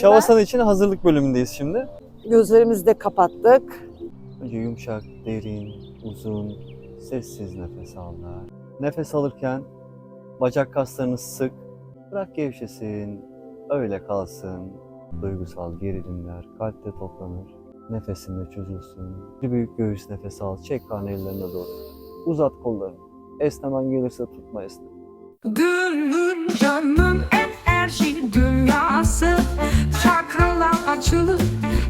Şavasana için hazırlık bölümündeyiz şimdi. Gözlerimizi de kapattık. Önce yumuşak, derin, uzun, sessiz nefes al ver. Nefes alırken bacak kaslarını sık, bırak gevşesin, öyle kalsın. Duygusal gerilimler kalpte toplanır, nefesinde çözülsün. Bir büyük göğüs nefes al, çek karnı ellerine doğru. Uzat kollarını. Esnemen gelirse tutma esne. Gönlün canın enerji dünyası Çakralar açılır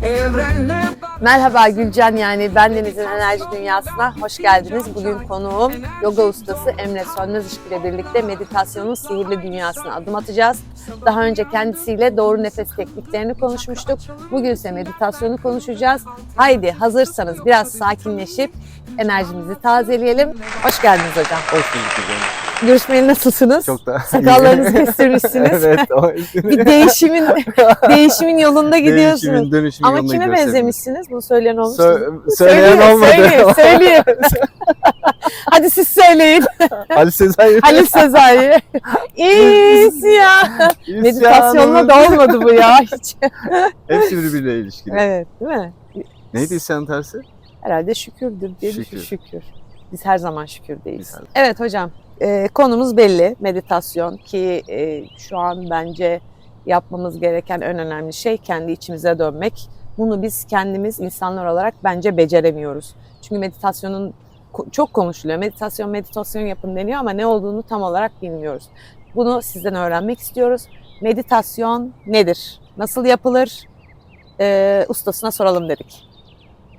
evrenle Merhaba Gülcan yani ben Deniz'in Enerji Dünyası'na hoş geldiniz. Bugün konuğum yoga ustası Emre Sönmez ile birlikte meditasyonun sihirli dünyasına adım atacağız. Daha önce kendisiyle doğru nefes tekniklerini konuşmuştuk. Bugün ise meditasyonu konuşacağız. Haydi hazırsanız biraz sakinleşip enerjimizi tazeleyelim. Hoş geldiniz hocam. Hoş bulduk hocam. Görüşmeyeli nasılsınız? Çok da Sakallarınızı kestirmişsiniz. evet. O Bir değişimin değişimin yolunda gidiyorsunuz. Değişimin, dönüşümün Ama yoluna kime benzemişsiniz? Bunu söyleyen olmuş mu? Sö- söyleyen Söyleyin, olmadı. Söyleyin, söyleyin. Hadi siz söyleyin. Ali Sezai. Halil Sezai. İyisi ya. Meditasyonla da olmadı bu ya hiç. Hepsi birbiriyle ilişkili. evet değil mi? Neydi isyan tersi? Herhalde şükürdür diye Şükür. şükür. Biz her zaman şükür değiliz. Evet hocam. e, konumuz belli. Meditasyon ki e, şu an bence yapmamız gereken en önemli şey kendi içimize dönmek. Bunu biz kendimiz insanlar olarak bence beceremiyoruz. Çünkü meditasyonun çok konuşuluyor. Meditasyon, meditasyon yapın deniyor ama ne olduğunu tam olarak bilmiyoruz. Bunu sizden öğrenmek istiyoruz. Meditasyon nedir? Nasıl yapılır? E, ustasına soralım dedik.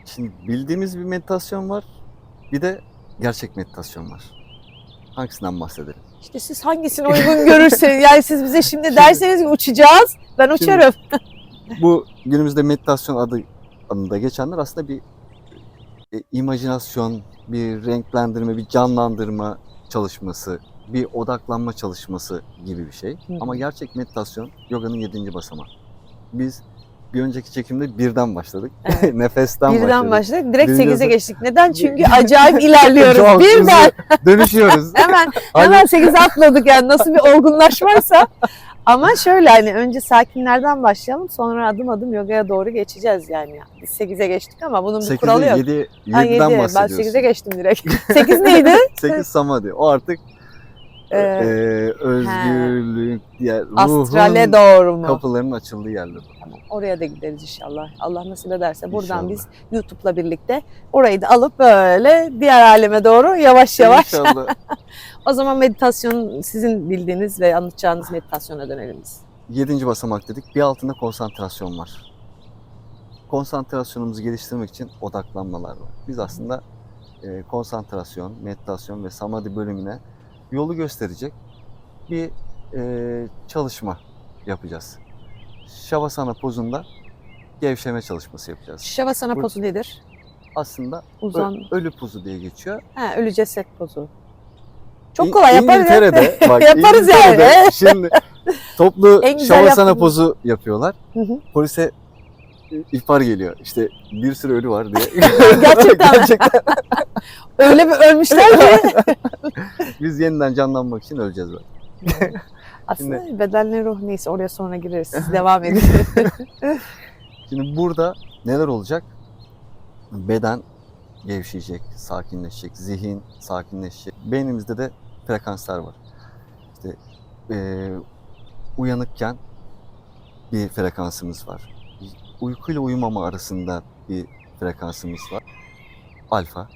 Şimdi bildiğimiz bir meditasyon var. Bir de gerçek meditasyon var. Hangisinden bahsedelim? İşte siz hangisini uygun görürseniz, yani siz bize şimdi derseniz ki uçacağız, ben uçarım. Bu günümüzde meditasyon adı adında geçenler aslında bir e, imajinasyon, bir renklendirme, bir canlandırma çalışması, bir odaklanma çalışması gibi bir şey. Hı. Ama gerçek meditasyon yoganın yedinci basamağı. Biz bir önceki çekimde birden başladık. Evet. Nefesten Birden başladık. başladık, direkt Birinci 8'e hızı- geçtik. Neden? Çünkü acayip ilerliyoruz. Çok Birden, dönüşüyoruz. hemen hemen 8'e atladık yani nasıl bir olgunlaşmaysa. Ama şöyle hani önce sakinlerden başlayalım sonra adım adım yogaya doğru geçeceğiz yani. Biz 8'e geçtik ama bunun bir kuralı 8'de yok. 7, Ha, 7'den yedi. Ben bahsediyorsun. 8'e geçtim direkt. 8 neydi? 8 samadhi. O artık Ee, e, özgürlük, diğer Astrale doğru mu? kapılarının açıldığı yerler. Tamam, oraya da gideriz inşallah. Allah nasip ederse buradan İnşallah. biz YouTube'la birlikte orayı da alıp böyle diğer aleme doğru yavaş yavaş. İnşallah. O zaman meditasyon sizin bildiğiniz ve anlatacağınız meditasyona dönelim biz. Yedinci basamak dedik. Bir altında konsantrasyon var. Konsantrasyonumuzu geliştirmek için odaklanmalar var. Biz aslında e, konsantrasyon, meditasyon ve samadhi bölümüne yolu gösterecek bir e, çalışma yapacağız. Şavasana pozunda gevşeme çalışması yapacağız. Şavasana pozu nedir? Aslında ö- Uzan. ölü pozu diye geçiyor. Ha, ölü ceset pozu. Çok İ- kolay yaparız. ya. İngiltere'de, bak, Yaparız yani. İngiltere'de Şimdi toplu şavasana yaptığımız- pozu yapıyorlar. Hı hı. Polise ihbar geliyor. İşte bir sürü ölü var diye. Gerçekten? Gerçekten. Öyle bir ölmüşler ki. Biz yeniden canlanmak için öleceğiz. Bak. Aslında bedenli ruh neyse oraya sonra gireriz. Siz devam edin. Şimdi burada neler olacak? Beden gevşeyecek, sakinleşecek, zihin sakinleşecek. Beynimizde de frekanslar var. İşte eee, uyanıkken bir frekansımız var. Uykuyla uyumama arasında bir frekansımız var. Alfa.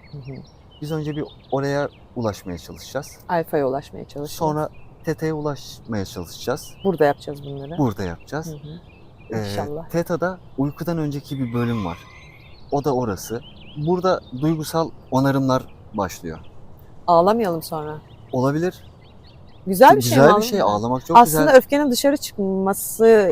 Biz önce bir oraya ulaşmaya çalışacağız. Alfa'ya ulaşmaya çalışıyoruz. Sonra teta'ya ulaşmaya çalışacağız. Burada yapacağız bunları. Burada Hı yapacağız. hı. Ee, İnşallah. Teta'da uykudan önceki bir bölüm var. O da orası. Burada duygusal onarımlar başlıyor. Ağlamayalım sonra. Olabilir. Güzel bir şey mi güzel bir şey. Ağlamak çok Aslında güzel. öfkenin dışarı çıkması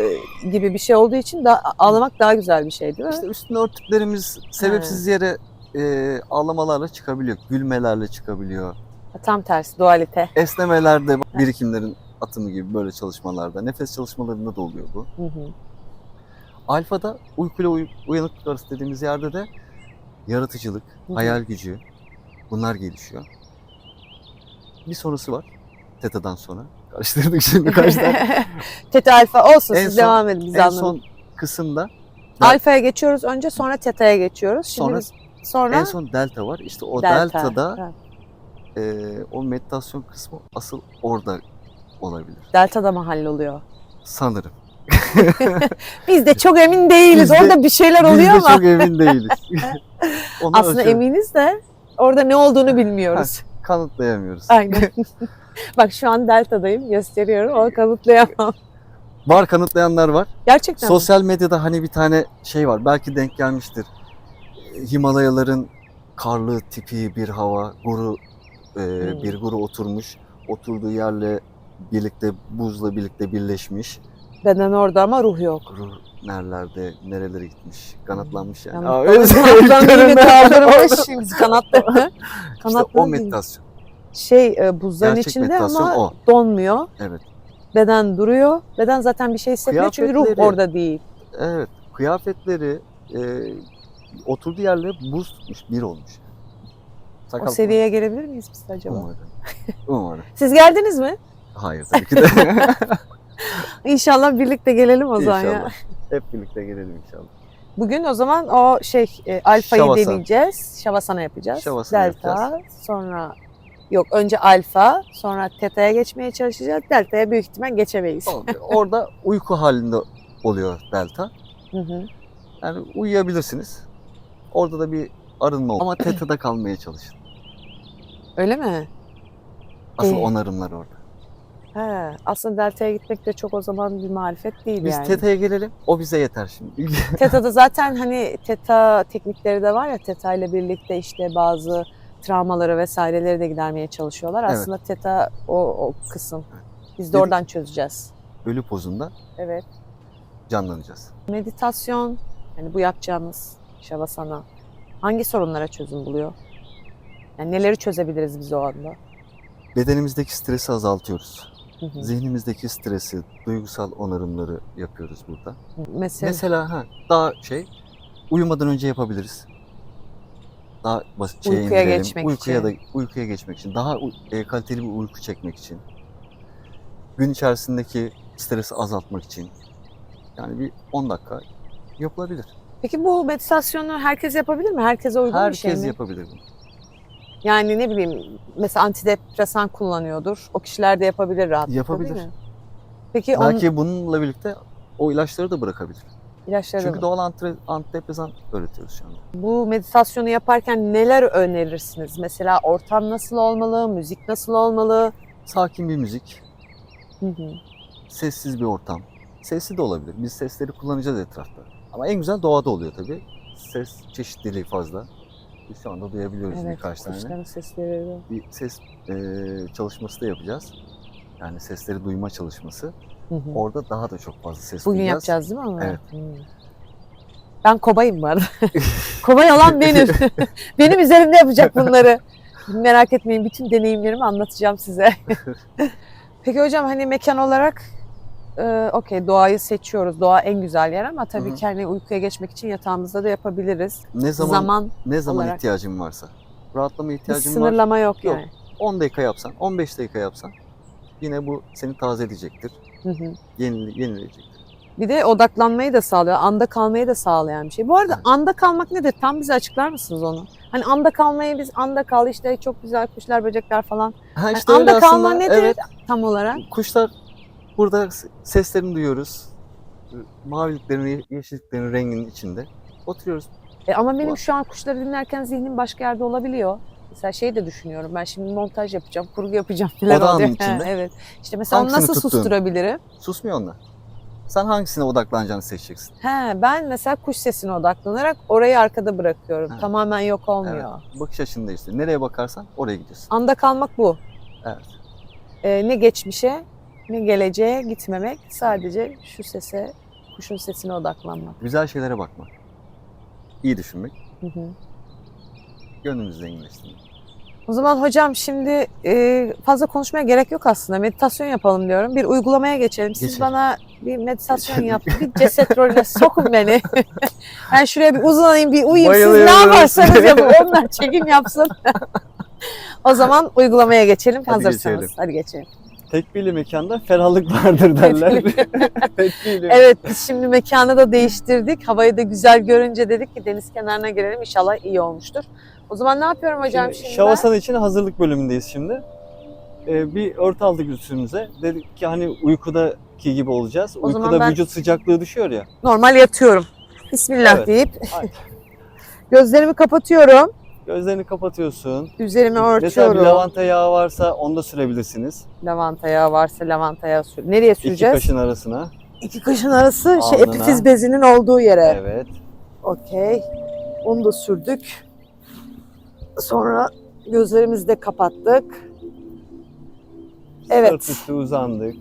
gibi bir şey olduğu için da ağlamak daha güzel bir şey değil mi? İşte üstüne örtüklerimiz sebepsiz yere e, ağlamalarla çıkabiliyor. Gülmelerle çıkabiliyor. Tam tersi dualite. Esnemelerde birikimlerin atımı gibi böyle çalışmalarda. Nefes çalışmalarında da oluyor bu. Hı hı. Alfa'da uykuyla uy- uyanıklık arası dediğimiz yerde de yaratıcılık, Hı hı. hayal gücü bunlar gelişiyor. Bir sorusu var. Teta'dan sonra. Karıştırdık şimdi kaç tane. Teta alfa olsun En siz son- devam edin biz en anladık. son kısımda Alfa'ya geçiyoruz önce sonra teta'ya geçiyoruz. Şimdi Sonra- biz sonra en son delta var. İşte o delta. delta'da Ha. e, o meditasyon kısmı asıl orada olabilir. Delta'da mı halloluyor? Sanırım. Biz de çok emin değiliz. Biz de- Orada bir şeyler Biz oluyor de ama çok emin değiliz. Aslında ölçelim- eminiz de orada ne olduğunu bilmiyoruz. kanıtlayamıyoruz. Aynen. Bak şu an Delta'dayım gösteriyorum ama kanıtlayamam. Var kanıtlayanlar var. Gerçekten mi? Sosyal medyada hani bir tane şey var. Belki denk gelmiştir. Himalayaların karlı tipi bir hava, guru e, Hmm. bir guru oturmuş. Oturduğu yerle birlikte buzla birlikte birleşmiş. Beden orada ama ruh yok. Guru nerelerde, nerelere gitmiş, kanatlanmış yani. Kanatlarını- Aa, öyle söyleyeyim. kaldırmış. Biz kanatlarını. İşte o meditasyon. Şey e, buzların Gerçek içinde ama o. donmuyor. Evet. Beden duruyor. Beden zaten bir şey hissetmiyor çünkü ruh orada değil. Evet. Kıyafetleri e, oturduğu yerle buz tutmuş, bir olmuş. Sakal O seviyeye gelebilir miyiz biz acaba? Umarım. Umarım. Siz geldiniz mi? Hayır tabii ki de. İnşallah birlikte gelelim o zaman ya. İnşallah. Hep birlikte gelelim inşallah. Bugün o zaman o şey e, alfayı Şavasana. deneyeceğiz. Şavasana yapacağız. Şavasana Delta yapacağız. sonra yok önce alfa sonra teta'ya geçmeye çalışacağız. Delta'ya büyük ihtimal geçemeyiz. Orada uyku halinde oluyor delta. Hı hı. Yani uyuyabilirsiniz. Orada da bir arınma olur. Ama teta'da kalmaya çalışın. Öyle mi? Asıl Ee, onarımlar orada. He, aslında delta'ya gitmek de çok o zaman bir marifet değil Biz yani. teta'ya gelelim. O bize yeter şimdi. Teta'da zaten hani teta teknikleri de var ya teta ile birlikte işte bazı travmaları vesaireleri de gidermeye çalışıyorlar. Evet. Aslında teta o, o kısım. Biz de Dedik- oradan çözeceğiz. Ölü pozunda Evet. canlanacağız. Meditasyon, yani bu yapacağımız şavasana hangi sorunlara çözüm buluyor? Yani neleri çözebiliriz biz o anda? Bedenimizdeki stresi azaltıyoruz. Hı hı. Zihnimizdeki stresi, duygusal onarımları yapıyoruz burada. Mesela, Mesela ha, daha şey uyumadan önce yapabiliriz. Daha basit şeye Uykuya indirelim. geçmek uykuya için. da uykuya geçmek için, daha e, kaliteli bir uyku çekmek için. Gün içerisindeki stresi azaltmak için. Yani bir 10 dakika yapılabilir. Peki bu meditasyonu herkes yapabilir mi? Herkese uygun bir şey Herkes mi? yapabilir bunu. Yani ne bileyim mesela antidepresan kullanıyordur. O kişiler de yapabilir rahatlıkla Yapabilir. değil mi? Peki Belki bununla birlikte o ilaçları da bırakabilir. ilaçları Çünkü mı? doğal anti- antidepresan öğretiyoruz şu anda. Bu meditasyonu yaparken neler önerirsiniz? Mesela ortam nasıl olmalı? Müzik nasıl olmalı? Sakin bir müzik, Hı hı. sessiz bir ortam. Sesli de olabilir. Biz sesleri kullanacağız etrafta. Ama en güzel doğada oluyor tabii. Ses çeşitliliği fazla. Biz şu anda duyabiliyoruz Evet, birkaç tane. kuşların sesleri. de. Bir ses e, çalışması da yapacağız. Yani sesleri duyma çalışması. Hı hı. Orada daha da çok fazla ses Bugün duyacağız. yapacağız değil mi onu? Evet. Hı. Ben kobayım bu arada. Kobay olan benim. benim üzerimde yapacak bunları. Merak etmeyin bütün deneyimlerimi anlatacağım size. Peki hocam hani mekan olarak e, okey doğayı seçiyoruz. Doğa en güzel yer ama tabii Hı hı. ki hani uykuya geçmek için yatağımızda da yapabiliriz. Ne zaman, Zaman, ne zaman olarak. ihtiyacın varsa. Rahatlama ihtiyacın var. sınırlama yok Yok. yani. 10 dakika yapsan, 15 dakika yapsan yine bu seni tazeleyecektir. Hı hı. Yenile, yenileyecektir. Bir de odaklanmayı da sağlıyor. Anda kalmayı da sağlayan bir şey. Bu arada Evet. anda kalmak nedir? Tam bize açıklar mısınız onu? Hani anda kalmayı biz anda kal işte çok güzel kuşlar böcekler falan. Ha Yani işte öyle anda kalma aslında. nedir? Evet. Tam olarak. Kuşlar burada seslerini duyuyoruz. Maviliklerin, yeşilliklerin renginin içinde. Oturuyoruz. E ama benim şu an kuşları dinlerken zihnim başka yerde olabiliyor. Mesela şey de düşünüyorum. Ben şimdi montaj yapacağım, kurgu yapacağım falan olacak. içinde. Evet. İşte mesela onu nasıl tuttun? susturabilirim? Susmuyor onlar. Sen hangisine odaklanacağını seçeceksin. He, ben mesela kuş sesine odaklanarak orayı arkada bırakıyorum. Ha. Tamamen yok olmuyor. Evet. Bakış açın değişti. Nereye bakarsan oraya gidiyorsun. Anda kalmak bu. Evet. Ee, ne geçmişe ne geleceğe gitmemek. Sadece şu sese, kuşun sesine odaklanmak. Güzel şeylere bakmak. İyi düşünmek. Hı hı. Gönlümüzü zenginleştirmek. O zaman hocam şimdi e, fazla konuşmaya gerek yok aslında. Meditasyon yapalım diyorum. Bir uygulamaya geçelim. Siz Geçelim. bana bir meditasyon Geçelim. yapın. Bir ceset rolüne sokun beni. ben şuraya bir uzanayım, bir uyuyayım. Siz ne Bayılıyorum. yaparsanız yapın. Onlar çekim yapsın. o zaman uygulamaya geçelim. Hadi Hazırsanız. geçelim. Hadi geçelim. Tekbirli mekanda ferahlık vardır derler. Tekbirli. Evet biz şimdi mekanı da değiştirdik. Havayı da güzel görünce dedik ki deniz kenarına gelelim inşallah iyi olmuştur. O zaman ne yapıyorum hocam Şimdi şimdi, ben? Şavasana için hazırlık bölümündeyiz şimdi. Ee, bir örtü aldık üstümüze. Dedik ki hani uykudaki gibi olacağız. O Uykuda ben- vücut sıcaklığı düşüyor ya. Normal yatıyorum. Bismillah Evet. deyip gözlerimi kapatıyorum. Gözlerini kapatıyorsun. Üzerime Mesela örtüyorum. bir lavanta yağı varsa onu da sürebilirsiniz. Lavanta yağı varsa lavanta yağı sür. Nereye İki süreceğiz? kaşın arasına. İki kaşın arası şey Alnına. epifiz bezinin olduğu yere. Evet. Okey. Onu da sürdük. Sonra gözlerimizi de kapattık. Evet. Sırt üstü uzandık.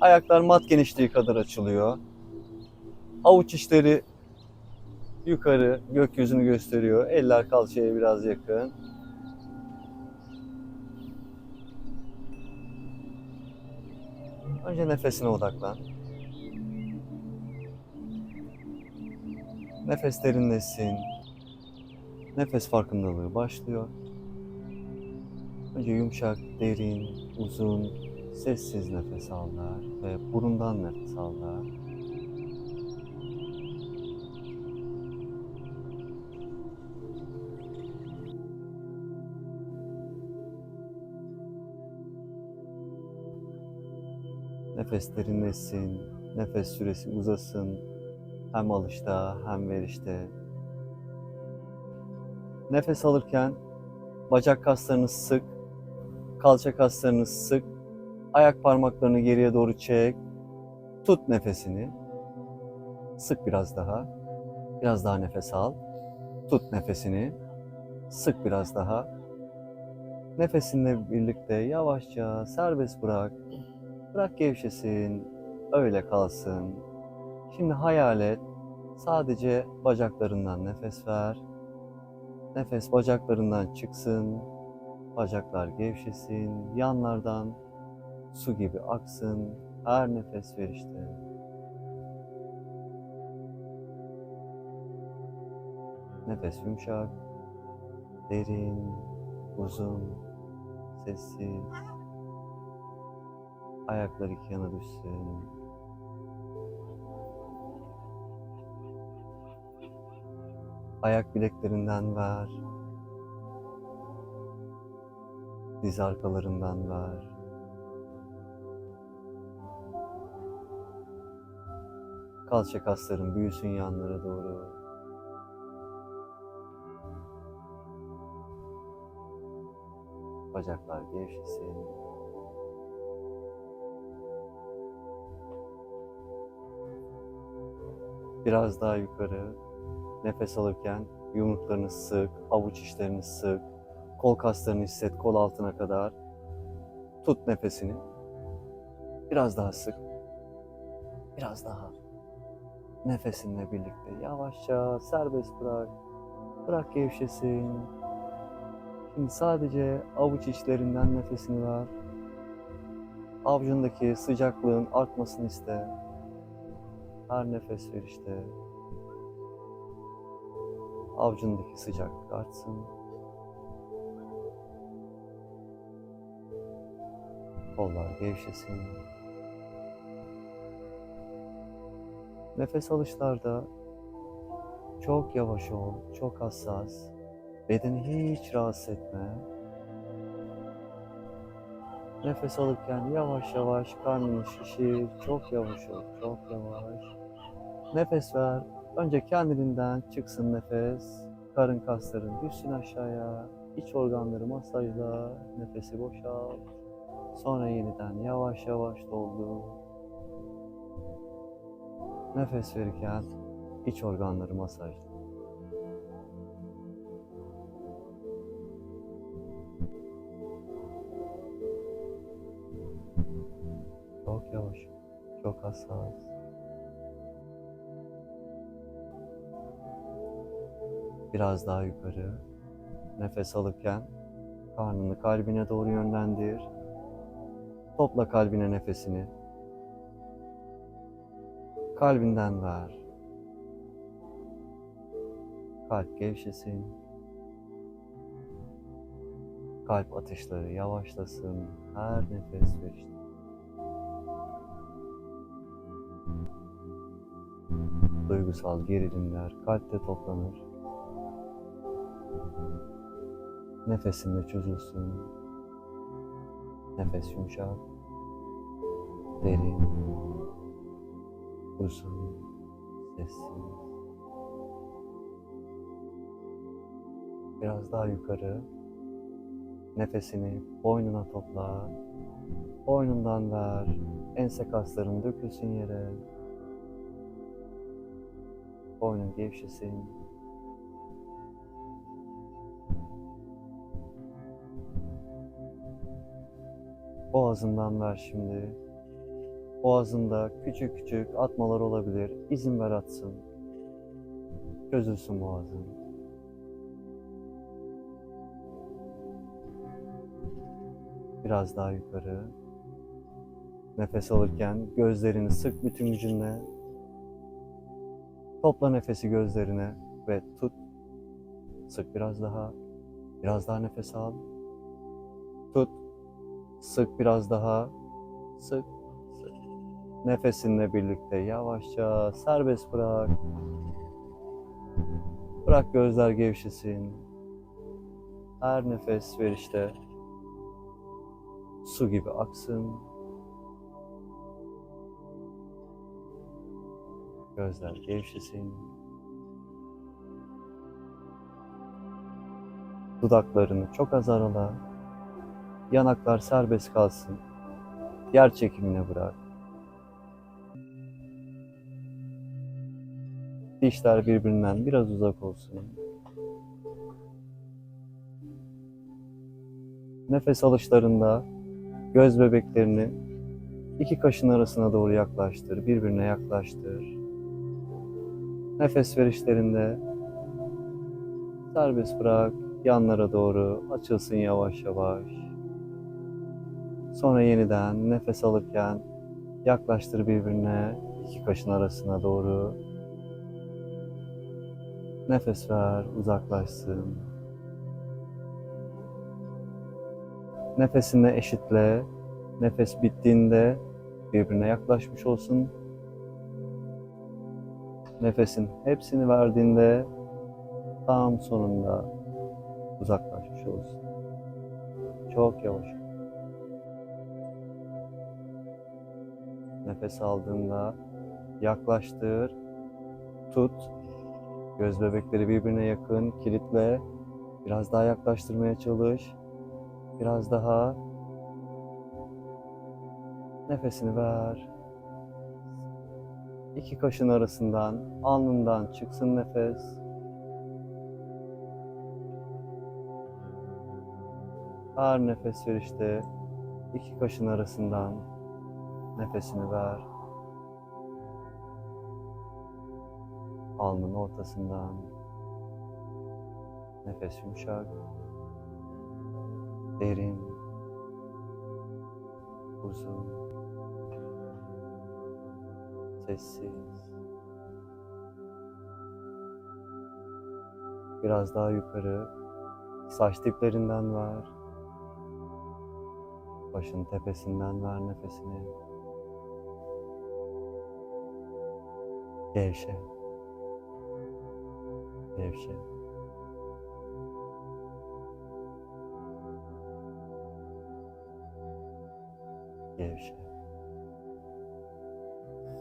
Ayaklar mat genişliği kadar açılıyor. Avuç içleri yukarı gökyüzünü gösteriyor. Eller kalçaya biraz yakın. Önce nefesine odaklan. Nefes derinleşsin. Nefes farkındalığı başlıyor. Önce yumuşak, derin, uzun, sessiz nefes al ve burundan nefes al Nefes derinleşsin, nefes süresi uzasın. Hem alışta hem verişte. Nefes alırken bacak kaslarını sık, kalça kaslarını sık, ayak parmaklarını geriye doğru çek. Tut nefesini. Sık biraz daha. Biraz daha nefes al. Tut nefesini. Sık biraz daha. Nefesinle birlikte yavaşça serbest bırak. Bırak gevşesin. Öyle kalsın. Şimdi hayal et. Sadece bacaklarından nefes ver. Nefes bacaklarından çıksın. Bacaklar gevşesin. Yanlardan su gibi aksın. Her nefes verişte. Nefes yumuşak, derin, uzun, sessiz. Ayaklar iki yana düşsün. Ayak bileklerinden ver. Diz arkalarından ver. Kalça kasların büyüsün yanlara doğru. Bacaklar gevşesin. Biraz daha yukarı. Nefes alırken yumruklarını sık, avuç içlerini sık, kol kaslarını hisset kol altına kadar. Tut nefesini. Biraz daha sık. Biraz daha. Nefesinle birlikte yavaşça serbest bırak. Bırak gevşesin. Şimdi sadece avuç içlerinden nefesini ver. Avucundaki sıcaklığın artmasını iste. Her nefes verişte avucundaki sıcaklık artsın. Kollar gevşesin. Nefes alışlarda çok yavaş ol, çok hassas. Bedeni hiç rahatsız etme. Nefes alırken yavaş yavaş karnını şişir, çok yavaş ol, çok yavaş. Nefes ver, önce kendiliğinden çıksın nefes. Karın kasların düşsün aşağıya, iç organları masajla, nefesi boşalt. Sonra yeniden yavaş yavaş doldur. Nefes verirken iç organları masajla. Çok yavaş, çok hassas. Biraz daha yukarı. Nefes alırken karnını kalbine doğru yönlendir. Topla kalbine nefesini. Kalbinden ver. Kalp gevşesin. Kalp atışları yavaşlasın her nefes verişte. Duygusal gerilimler kalpte toplanır. Nefesinle çözülsün. Nefes yumuşak, derin, uzun, sessiz. Biraz daha yukarı. Nefesini boynuna topla. Boynundan ver. Ense kasların dökülsün yere. Boynun gevşesin. Boğazından ver şimdi. Boğazında küçük küçük atmalar olabilir. İzin ver atsın. Çözülsün boğazın. Biraz daha yukarı. Nefes alırken gözlerini sık bütün gücünle. Topla nefesi gözlerine ve tut. Sık biraz daha. Biraz daha nefes al. Sık biraz daha. Sık. Sık. Nefesinle birlikte yavaşça serbest bırak. Bırak gözler gevşesin. Her nefes verişte su gibi aksın. Gözler gevşesin. Dudaklarını çok az arala. Yanaklar serbest kalsın. Yer çekimine bırak. Dişler birbirinden biraz uzak olsun. Nefes alışlarında göz bebeklerini iki kaşın arasına doğru yaklaştır, birbirine yaklaştır. Nefes verişlerinde serbest bırak, yanlara doğru açılsın yavaş yavaş. Sonra yeniden nefes alırken yaklaştır birbirine iki kaşın arasına doğru. Nefes ver, uzaklaşsın. Nefesini eşitle. Nefes bittiğinde birbirine yaklaşmış olsun. Nefesin hepsini verdiğinde tam sonunda uzaklaşmış olsun. Çok yavaş. Nefes aldığında yaklaştır, tut. Göz bebekleri birbirine yakın, kilitle. Biraz daha yaklaştırmaya çalış. Biraz daha. Nefesini ver. İki kaşın arasından, alnından çıksın nefes. Her nefes verişte iki kaşın arasından nefesini ver. Alnın ortasından nefes yumuşak, derin, uzun, sessiz. Biraz daha yukarı saç diplerinden ver. Başın tepesinden ver nefesini. Gevşe. Gevşe. Gevşe.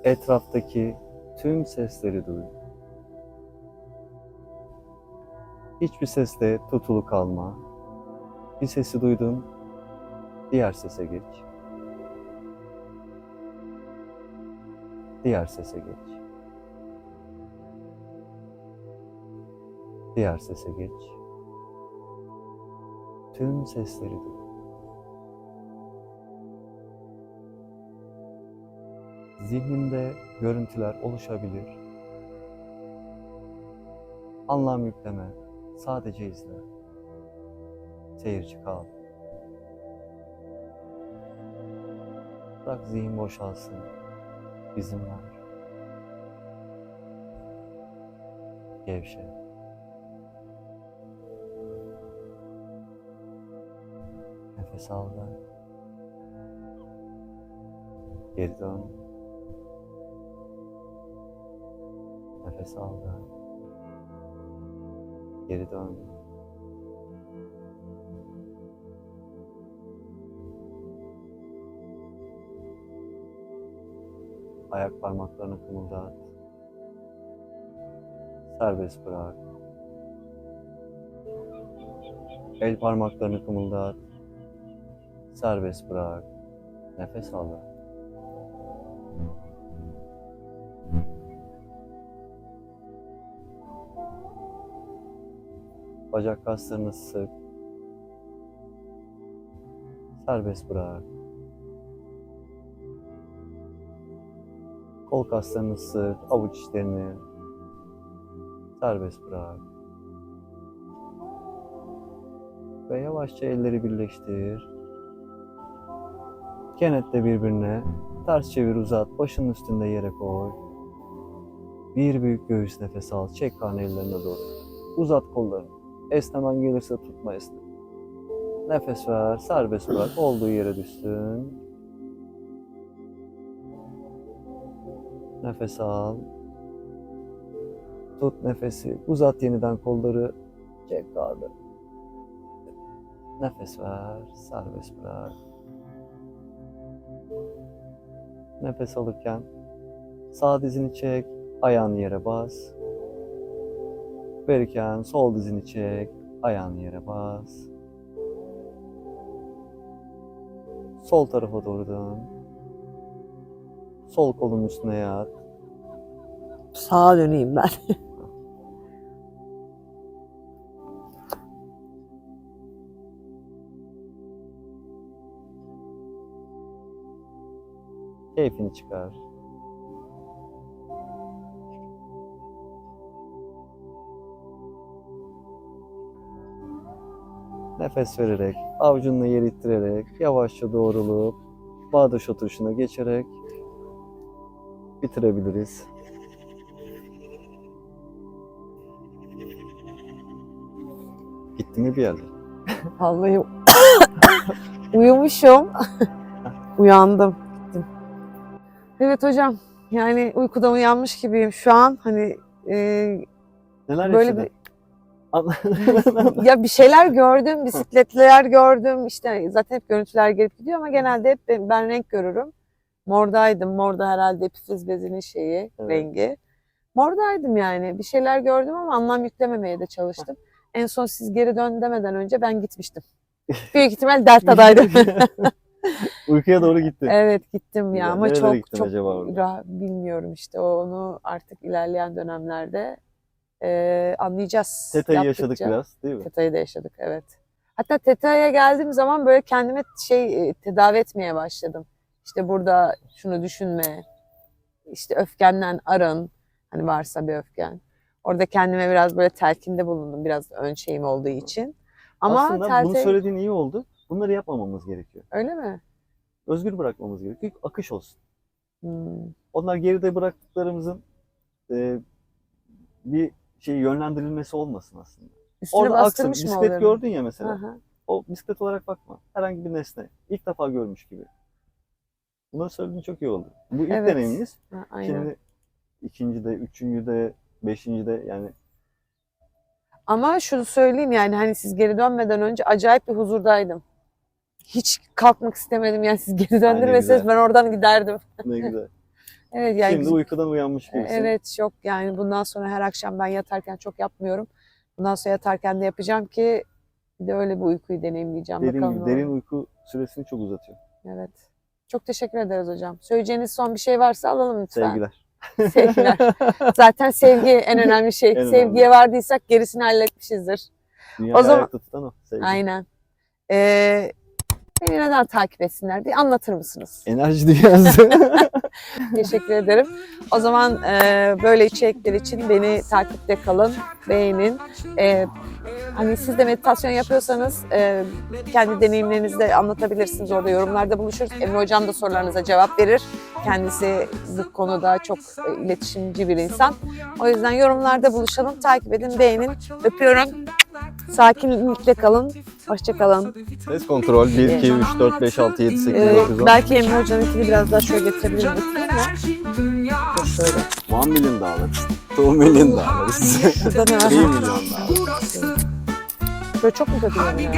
Etraftaki tüm sesleri duy. Hiçbir sesle tutulu kalma. Bir sesi duydun, diğer sese geç. Diğer sese geç. Diğer sese geç. Tüm sesleri duy. Zihninde görüntüler oluşabilir. Anlam yükleme. Sadece izle. Seyirci kal. Bırak zihin boşalsın. İzin ver. Gevşe. Nefes al ver. Geri dön. Nefes aldı. Geri dön. Ayak parmaklarını kımıldat. Serbest bırak. El parmaklarını kımıldat. Serbest bırak. Nefes al. Bacak kaslarını sık. Serbest bırak. Kol kaslarını sık, avuç içlerini serbest bırak. Ve yavaşça elleri birleştir. Kenetle birbirine ters çevir uzat, başının üstünde yere koy. Bir büyük göğüs nefes al, çek karnı ellerine doğru. Uzat kollarını. Esnemen gelirse tutma esne. Nefes ver, serbest bırak, olduğu yere düşsün. Nefes al. Tut nefesi, uzat yeniden kolları, çek karnı. Nefes ver, serbest bırak. Nefes alırken sağ dizini çek, ayağını yere bas. Verirken sol dizini çek, ayağını yere bas. Sol tarafa doğru dön. Sol kolun üstüne yat. Sağa döneyim ben. Keyfini çıkar. Nefes vererek, avucunla yer ittirerek, yavaşça doğrulup, bağdaş oturuşuna geçerek bitirebiliriz. Gitti mi bir yerde? Vallahi uyumuşum. Uyandım. Evet hocam. Yani uykudan uyanmış gibiyim şu an. Hani e, Neler böyle yaşadın? bir ya bir şeyler gördüm, bisikletler gördüm. İşte zaten hep görüntüler gelip gidiyor ama genelde hep ben, ben renk görürüm. Mordaydım. Morda herhalde epifiz bezinin şeyi, Evet. rengi. Mordaydım yani. Bir şeyler gördüm ama anlam yüklememeye de çalıştım. En son siz geri dön demeden önce ben gitmiştim. Büyük ihtimal Delta'daydım. Uykuya doğru gitti. evet gittim ya ama çok çok acaba orada? ra- bilmiyorum işte onu artık ilerleyen dönemlerde eee, anlayacağız. Teta'yı Yaptıkça. yaşadık biraz değil mi? Teta'yı da yaşadık evet. Hatta Teta'ya geldiğim zaman böyle kendime şey e, tedavi etmeye başladım. İşte burada şunu düşünme. işte öfkenden arın. Hani varsa bir öfken. Orada kendime biraz böyle telkinde bulundum. Biraz ön şeyim olduğu için. Ama Aslında tel- bunu söylediğin iyi oldu. Bunları yapmamamız gerekiyor. öyle mi? Özgür bırakmamız gerekiyor. Akış olsun. Hmm. Onlar geride bıraktıklarımızın e, bir şey yönlendirilmesi olmasın aslında. Üstüne Orada aksın. Bisiklet oluyorum? gördün ya mesela. Aha. O bisiklet olarak bakma. Herhangi bir nesne. İlk defa görmüş gibi. Bunları söylediğin çok iyi oldu. Bu ilk Evet. deneyimimiz. Ha, aynen. Şimdi ikinci de, üçüncü de, beşinci de yani Ama şunu söyleyeyim yani hani siz geri dönmeden önce acayip bir huzurdaydım. Hiç kalkmak istemedim yani siz geri döndürmeseniz ben oradan giderdim. ne güzel. Evet yani Şimdi uykudan uyanmış gibisin. evet çok yani bundan sonra her akşam ben yatarken çok yapmıyorum. Bundan sonra yatarken de yapacağım ki bir de öyle bir uykuyu deneyimleyeceğim. Dediğim Bakalım derin olur. uyku süresini çok uzatıyor. Evet. Çok teşekkür ederiz hocam. Söyleyeceğiniz son bir şey varsa alalım lütfen. Sevgiler. Sevgiler. Zaten sevgi en önemli şey. En önemli. Sevgiye vardıysak gerisini halletmişizdir. Dünyayı O zaman- ayakta tutan o. Sevgi. Aynen. Ee, beni neden takip etsinler diye anlatır mısınız? Enerji dünyası. Teşekkür ederim. O zaman e, böyle içerikler için beni takipte kalın, beğenin. E, hani siz de meditasyon yapıyorsanız e, kendi deneyimlerinizi de anlatabilirsiniz orada yorumlarda buluşuruz. Emre Hocam da sorularınıza cevap verir. Kendisi bu konuda çok e, iletişimci bir insan. O yüzden yorumlarda buluşalım, takip edin, beğenin. Öpüyorum. Sakinlikle kalın. Hoşçakalın. Ses kontrol 1, 2, 3, 4, 5, 6, 7, 8, Ee, 9, 10. belki Emre Hocam'ınkini biraz daha şöyle dünyası Şöyle. 1 million dollars. 2 million dollars. Burada ne 3 var? million dollars. Burası Böyle çok mu kötü görünüyor?